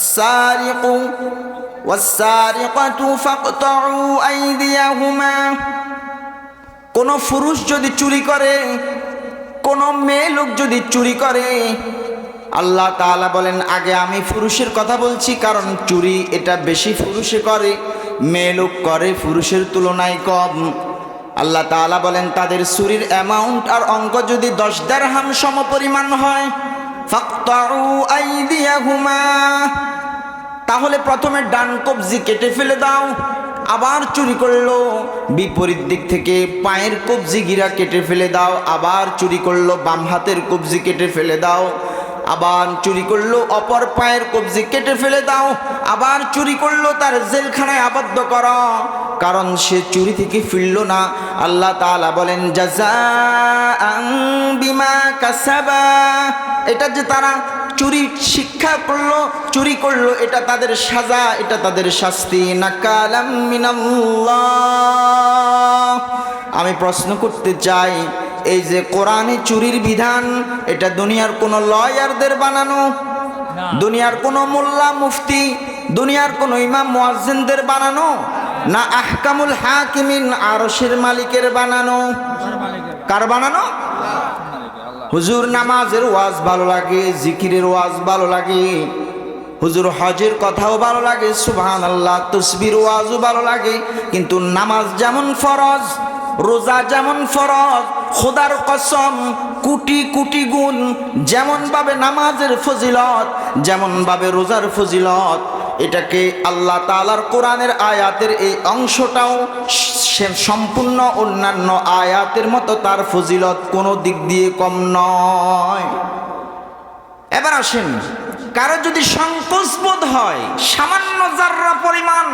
والسارق والسارقة فاقطعوا أيديهما কোন পুরুষ যদি চুরি করে কোন মেয়ে লোক যদি চুরি করে আল্লাহ তাআলা বলেন আগে আমি পুরুষের কথা বলছি কারণ চুরি এটা বেশি পুরুষে করে মেয়ে লোক করে পুরুষের তুলনায় কম আল্লাহ তাআলা বলেন তাদের চুরির অ্যামাউন্ট আর অঙ্ক যদি দশ দেড়হাম সম পরিমাণ হয় ফাক্তাউ আইদিয়াহুমা তাহলে প্রথমে ডান কবজি কেটে ফেলে দাও, আবার চুরি করল। বিপরীত দিক থেকে পায়ের কবজি গিরা কেটে ফেলে দাও, আবার চুরি করল, বাম হাতের কবজি কেটে ফেলে দাও। আবার চুরি করল, অপর পায়ের কবজি কেটে ফেলে দাও। আবার চুরি করল, তার জেলখানায় আবদ্ধ কর। কারণ সে চুরি থেকে ফিরল না। আল্লাহ তালা বলেন জাজা বিমা কাসাবা। এটা যে তারা চুরি শিক্ষা করল চুরি করল এটা তাদের সাজা এটা তাদের শাস্তি। নাকালাম মিনাল্লাহ। আমি প্রশ্ন করতে চাই এই যে কোরআনে চুরির বিধান এটা দুনিয়ার কোনো লয়ারদের বানানো? দুনিয়ার কোনো মোল্লা মুফতি দুনিয়ার কোনো ইমাম মুয়াজ্জিনদের বানানো? না আহকামুল হাকিমিন আরশের মালিকের বানানো? কার বানানো? হুজুর নামাজের ওয়াজ ভালো লাগে, জিকিরের ওয়াজ ভালো লাগে, হুজুর হজের কথাও ভালো লাগে সুবহান আল্লাহ তসবির ওয়াজও ভালো লাগে, কিন্তু নামাজ যেমন ফরজ, রোজা যেমন ফরজ, খোদার কসম, কুটি কুটি গুণ যেমন যেমনভাবে নামাজের ফজিলত যেমন যেমনভাবে রোজার ফজিলত এটাকে আল্লাহ তালার কোরআনের আয়াতের এই অংশটাও সম্পূর্ণ অন্যান্য আয়াতের মতো তার ফজিলত কোনো দিক দিয়ে কম নয়। এবার আসেন, কারও যদি সংকোচ বোধ হয়, সামান্য যার্রা পরিমাণ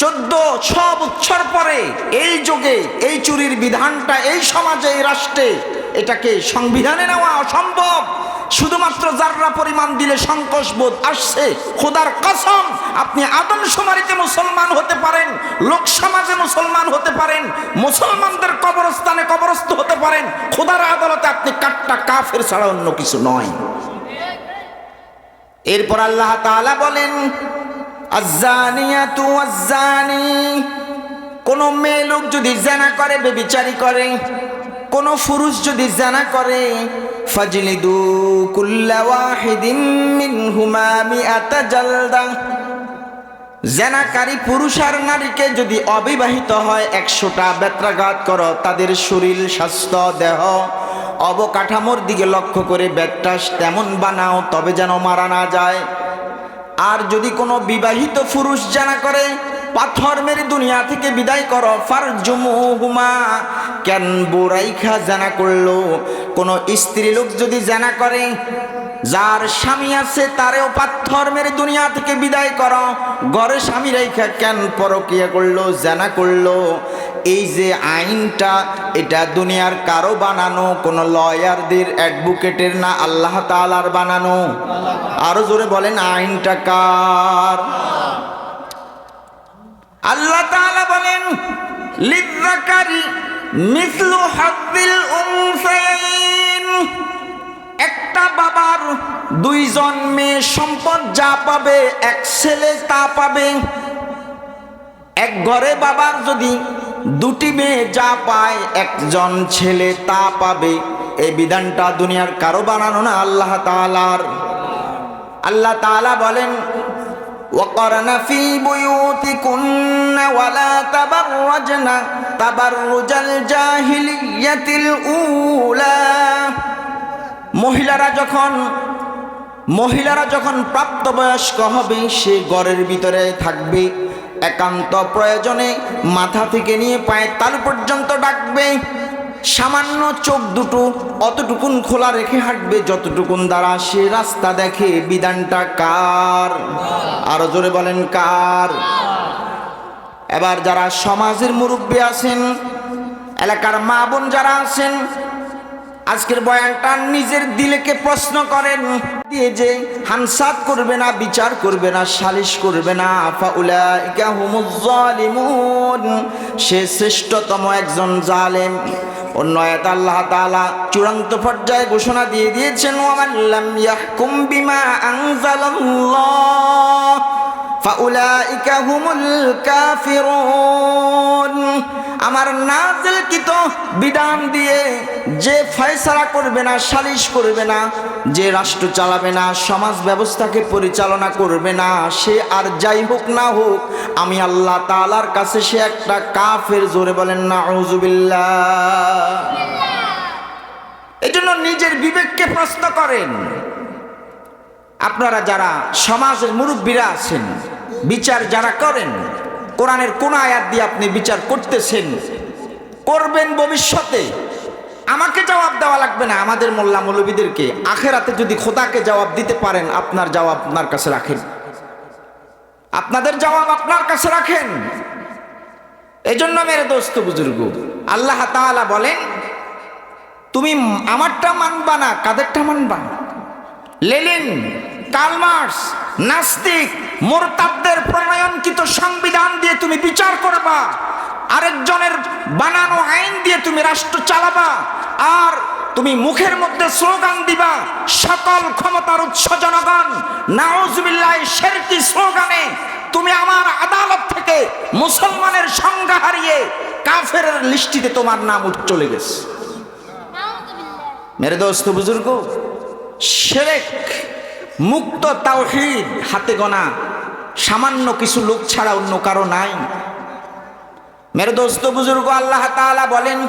চোদ্দ, ছ বছর পরে এই যুগে এই চুরির বিধানটা এই সমাজে, এই রাষ্ট্রে এটাকে সংবিধানে নেওয়া অসম্ভব। শুধুমাত্র যার্রা পরিমাণ দিলে সংকোচ বোধ আসছে, খোদার কসম, আপনি আদম সুমারিতে মুসলমান হতে পারেন, লোক সমাজে মুসলমান হতে পারেন, মুসলমানদের কবরস্থানে কবরস্থ হতে পারেন, খোদার আদালতে আপনি কাটটা কাফের ছাড়া অন্য কিছু নয়। এরপর আল্লাহ তাআলা বলেন, আজ্জানিয়াতু আজ্জানি কোন মেয়ে লোক যদি জানা করে, বেবিচারি করে কোন পুরুষ যদি জানা করে, ফাজলিদু কুল্লা জেনাকারী পুরুষ আর নারীকে যদি অবিবাহিত হয়, একশোটা বেত্রাঘাত করো, তাদের শরীর, স্বাস্থ্য, দেহ অবকাঠামোর দিকে লক্ষ্য করে বেত্রাস তেমন বানাও, তবে যেন মারা না যায়। আর যদি কোনো বিবাহিত পুরুষ জানা করে পাথর মেরে দুনিয়া থেকে বিদায় করো ফার হুমা কেন বোরাইখা জানা করল? কোনো স্ত্রী লোক যদি জানা করে, যার স্বামী আছে তারেও পাথর মেরে দুনিয়া থেকে বিদায় করো। ঘরে স্বামী রেখা কেন পরকিয়া করল, জানা করল? এই যে আইনটা, এটা দুনিয়ার কারও বানানো, কোনো লয়ারদের অ্যাডভোকেটের না আল্লাহ তালার বানানো। আরও জোরে বলেন, আইনটা কার? আল্লাহ তাআলা বলেন লিযাকারি মিসলু হাদ্দিল উনসাইন। একটা বাবার দুইজন মেয়ে সম্পদ যা পাবে, এক ছেলে তা পাবে। এক ঘরে বাবার যদি দুটি মেয়ে যা পায়, একজন ছেলে তা পাবে। এই বিধানটা দুনিয়ার কারও বানানো না, আল্লাহ তাআলার। আল্লাহ তাআলা বলেন وقرن في بيوتكن ولا تبرجن تبرج الجاهلية الأولى মহিলারা যখন মহিলারা যখন প্রাপ্তবয়স্ক হবে সে ঘরের ভিতরে থাকবে একান্ত প্রয়োজনে মাথা থেকে নিয়ে পায়ের তালু পর্যন্ত ডাকবে সামান্য চোখ দুটো অতটুকুন খোলা রেখে হাঁটবে, যতটুকুন দ্বারা সে রাস্তা দেখে বিধানটা কার? আরও জোরে বলেন, কার? এবার যারা সমাজের মুরব্বী আছেন, এলাকার মা বোন যারা আছেন, আজকের বয়ানটা নিজের দিলেকে প্রশ্ন করেন, দিয়ে যে হানসাত করবে না, বিচার করবে না, সালিশ করবে না সে শ্রেষ্ঠতম একজন জালেম। অন্য আল্লাহ তাআলা চূড়ান্ত পর্যায়ে ঘোষণা দিয়ে দিয়েছেন আমার নাজিলকৃত বিধান দিয়ে যে ফয়সালা করবে না, সালিশ করবে না, যে রাষ্ট্র চালাবে না, সমাজ ব্যবস্থাকে পরিচালনা করবে না, সে আর যাই হোক না হোক, আমি আল্লাহ তালার কাছে সে একটা কাফের জোরে বলেন না আউজুবিল্লাহ এই জন্য নিজের বিবেককে প্রশ্ন করেন। আপনারা যারা সমাজের মুরব্বীরা আছেন, বিচার যারা করেন, কোরআনের কোন আয়াত দিয়ে আপনি বিচার করতেছেন, করবেন ভবিষ্যতে। আমাকে জবাব দেওয়া লাগবে না আমাদের মোল্লা মৌলবীদেরকে আখেরাতে যদি খোদাকে জবাব দিতে পারেন, আপনার জবাব আপনার কাছে রাখেন। আপনাদের জবাব আপনার কাছে রাখেন। এই জন্য মেরে দোস্ত বুজুর্গ, আল্লাহ তাআলা বলেন, তুমি আমারটা মানবা না, কাদেরটা মানবা লেলিন কালমার্স, নাস্তিক, মোরতাদদের প্রণয়নকৃত সংবিধান দিয়ে তুমি বিচার করবা। আরেকজনের বানানো আইন দিয়ে তুমি রাষ্ট্র চালাবা। আর তুমি মুখের মধ্যে স্লোগান দিবা সকল ক্ষমতার উৎস জনগণ নাউজুবিল্লাহ শেরকি স্লোগানে তুমি আমার আদালত থেকে মুসলমানের সংজ্ঞা হারিয়ে কাফের লিস্টিতে তোমার নাম উঠে চলে গেছে। মেরে দোস্ত বুজুর্গ শেরেক মুক্ত তাওহিদ হাতে গোনা সামান্য কিছু লোক ছাড়া অন্য কারও নাই। মেরে দোস্ত বুজুর্গ আল্লাহ তাআলা বলেন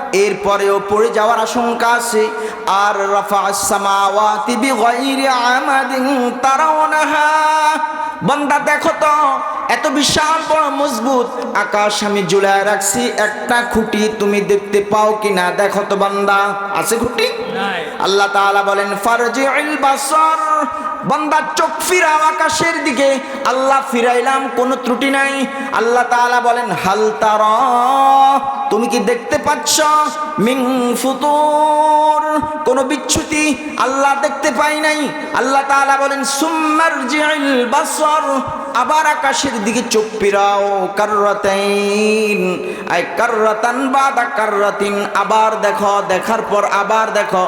এরপরেও পড়ে যাওয়ার আশঙ্কা আছে। আর রাফা সামাওয়াতি বিগাইরি আমাদিন তারাওনাহা বান্দা দেখো তো এত বিশাল বড় মজবুত আকাশ আমি ঝুলায় রাখছি একটা খুঁটি তুমি দেখতে পাও কিনা দেখো তো বান্দা। আছে খুঁটি? আল্লাহ তাআলা বলেন ফারজিউল বাসর। বান্দা চোখ ফিরাও আকাশের দিকে। আল্লাহ ফিরাইলাম কোনো ত্রুটি নাই। আল্লাহ তাআলা বলেন হাল তারা তুমি কি দেখতে পাচ্ছ? মিন ফুতুর কোন বিচ্ছুতি আল্লাহ দেখতে পাই নাই। আল্লাহ তাআলা বলেন সুম্মারজিউল বাসর। আবার আকাশের দিকে চোখ ফিরাও কাররাতাইন। বাদা কার্রাতিন। আবার দেখো দেখার পর আবার দেখো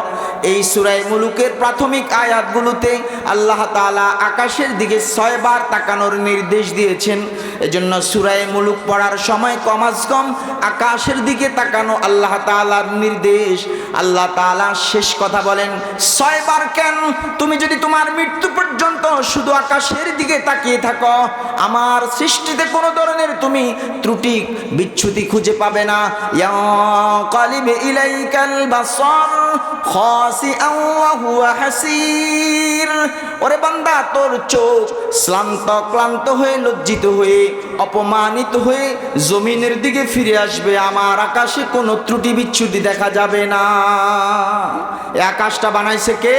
এই সুরাই মুলুকের প্রাথমিক আয়াতগুলোতে আল্লাহ তাআলা আকাশের দিকে ছয়বার তাকানোর নির্দেশ দিয়েছেন। এজন্য সুরাই মুলুক পড়ার সময় কমাস কম আকাশের দিকে তাকানো আল্লাহ তাআলার নির্দেশ। আল্লাহ তাআলা শেষ কথা বলেন, ছয়বার কেন? তুমি যদি তোমার মৃত্যু পর্যন্ত শুধু আকাশের দিকে তাকিয়ে থাকো, আমার সৃষ্টিতে কোনো ধরনের তুমি ত্রুটি, বিচ্ছুতি খুঁজে পাবে না। ইলাইকাল বাসর ওরে বান্দা, তোর চোখ শ্রান্ত ক্লান্ত হয়ে, লজ্জিত হয়ে, অপমানিত হয়ে জমিনের দিকে ফিরে আসবে। আমার আকাশে কোনো ত্রুটি বিচ্ছুতি দেখা যাবে না। আকাশটা বানাইছে কে?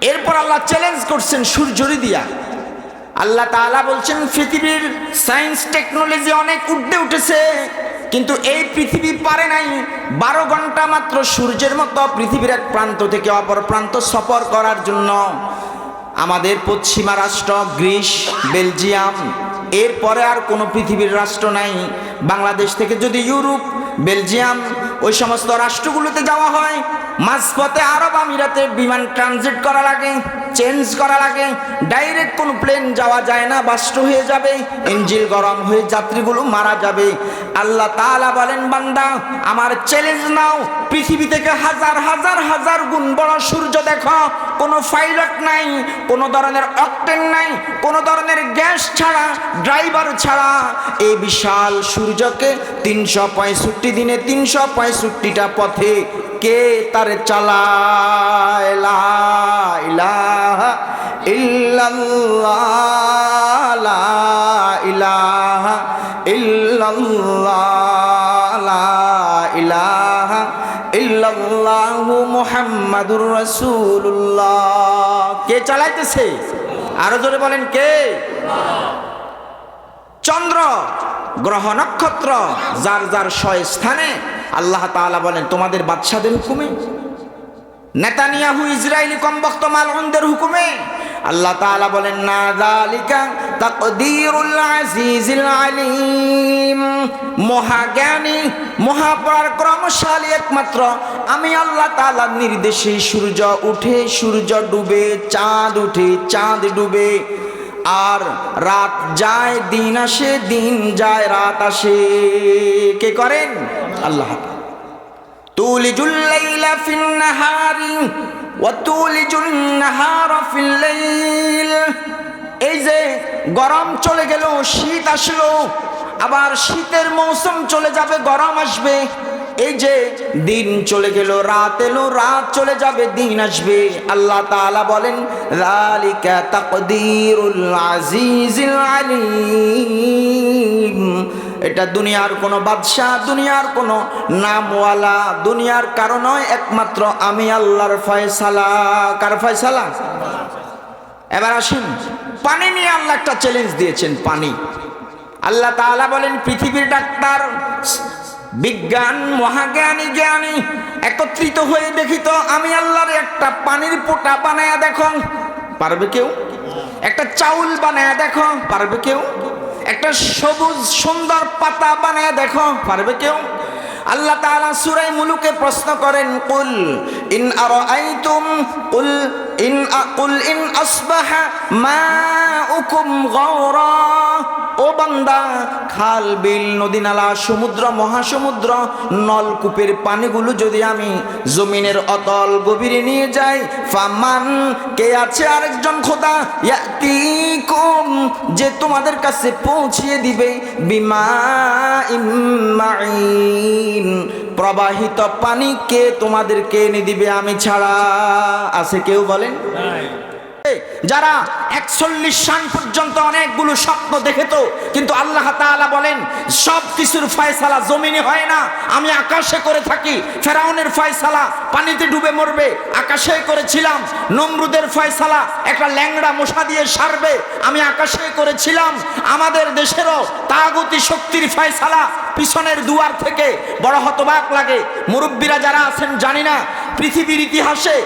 এরপর আল্লাহ চ্যালেঞ্জ করছেন সূর্যরি দিয়া। আল্লাহ তাআলা বলছেন, পৃথিবীর সায়েন্স টেকনোলজি অনেক উঠে উঠেছে। কিন্তু এই পৃথিবী পারে নাই। বারো ঘণ্টা মাত্র সূর্যের মতো পৃথিবীর এক প্রান্ত থেকে অপর প্রান্ত সফর করার জন্য আমাদের পশ্চিমা রাষ্ট্র, গ্রিস, বেলজিয়াম, এরপরে আর কোনো পৃথিবীর রাষ্ট্র নাই। বাংলাদেশ থেকে যদি ইউরোপ, বেলজিয়াম ওই সমস্ত রাষ্ট্রগুলোতে যাওয়া হয়। মাঝপথে আরব আমিরাতে বিমান ট্রানজিট করা লাগে চেঞ্জ করা লাগে। ডাইরেক্ট কোনো প্লেন যাওয়া যায় না বাস্ট হয়ে যাবে ইঞ্জিল গরম হয়ে যাত্রীগুলো মারা যাবে। আল্লাহ তাআলা বলেন, বান্দা, আমার চ্যালেঞ্জ নাও। পৃথিবী থেকে হাজার হাজার হাজার গুণ বড় সূর্য দেখো। কোনো পাইলট নাই, কোনো ধরনের অকটেন নাই, কোনো ধরনের গ্যাস ছাড়া ড্রাইভার ছাড়া। এই বিশাল সূর্যকে তিনশো পঁয়ষট্টি দিনে তিনশো পঁয়ষট্টিটা পথে কে তারে চালায়? রাসূলুল্লাহ। কে চালাইতেছে? আরও জোরে বলেন কে? চন্দ্র, গ্রহ নক্ষত্র, যার যার স্থানে আল্লাহ তাআলা বলেন, তোমাদের বাদশাদের হুকুমে? নেতানিয়াহু ইসরায়েলি কমবক্ত মালউনদের হুকুমে। আল্লাহ তাআলা বলেন, না যালিকা তাকদীরুল আজিজিল আলিম। মহাজ্ঞানী, মহাপরাক্রমশালী একমাত্র। আমি আল্লাহ তাআলার নির্দেশে সূর্য উঠে, সূর্য ডুবে, চাঁদ উঠে, চাঁদ ডুবে। আর রাত যায়, দিন আসে, দিন যায়, রাত আসে। কে করেন? আল্লাহ এই যে গরম চলে গেল, শীত আসলো, আবার শীতের মৌসুম চলে যাবে, গরম আসবে। এই যে দিন চলে গেল, রাত এলো, রাত চলে যাবে, দিন আসবে। আল্লাহ তাআলা বলেন, যালিকা তাকদীরুল আজিজিল আলিম। এটা দুনিয়ার কোনো বাদশাহ, দুনিয়ার কোনো নামওয়ালা, দুনিয়ার কারণ নয়, একমাত্র আমি আল্লাহর ফয়সালা। কার ফয়সালা? এবার আসুন, পানি নিয়ে আল্লাহ একটা চ্যালেঞ্জ দিয়েছেন, পানি। আল্লাহ তাআলা বলেন, পৃথিবীর ডাক্তার বিজ্ঞান, মহাজ্ঞানী, জ্ঞানী একত্রিত হয়ে দেখি তো আমি আল্লাহর একটা পানির পোটা বানায়া দেখো। পারবে কেউ? একটা চাউল বানায়া দেখো। পারবে কেউ? একটা সবুজ সুন্দর পাতা বানায় দেখো। পারবে কেউ? আল্লাহ তাআলা সূরা মুলুকে প্রশ্ন করেন, কুল ইন আরাআইতুম? কুল ইন কুল ইন আসবাহা মাউকুম গাওরা। ও বান্দা, খাল, বিল, নদী, নালা, সমুদ্র, মহাসমুদ্র, নলকূপের পানিগুলো যদি আমি জমিনের অতল গভীরে নিয়ে যাই, ফামান, কে আছে আরেকজন খোদা? ইয়াতিকুম, যে তোমাদের কাছে পৌঁছিয়ে দিবে, বিমা ইম্মাইন প্রবাহিত পানি কে তোমাদেরকে এনে দিবে আমি ছাড়া? আছে কেউ বলেন? যারা একচল্লিশ সান পর্যন্ত অনেকগুলো স্বপ্ন দেখে তো কিন্তু আল্লাহ তাআলা বলেন, সব কিছুর ফয়সালা জমিনে হয় না, আমি আকাশে করে থাকি, ফেরাউনের ফয়সালা পানিতে ডুবে মরবে, আকাশে করেছিলাম, নমরুদের ফয়সালা একটা ল্যাংড়া মশা দিয়ে সারবে, আমি আকাশে করেছিলাম, আমাদের দেশেরও তাগতি শক্তির ফয়সালা পিছনের দুয়ার থেকে বড় হতবাক লাগে, মুরব্বীরা যারা আছেন জানি না, পৃথিবীর ইতিহাসে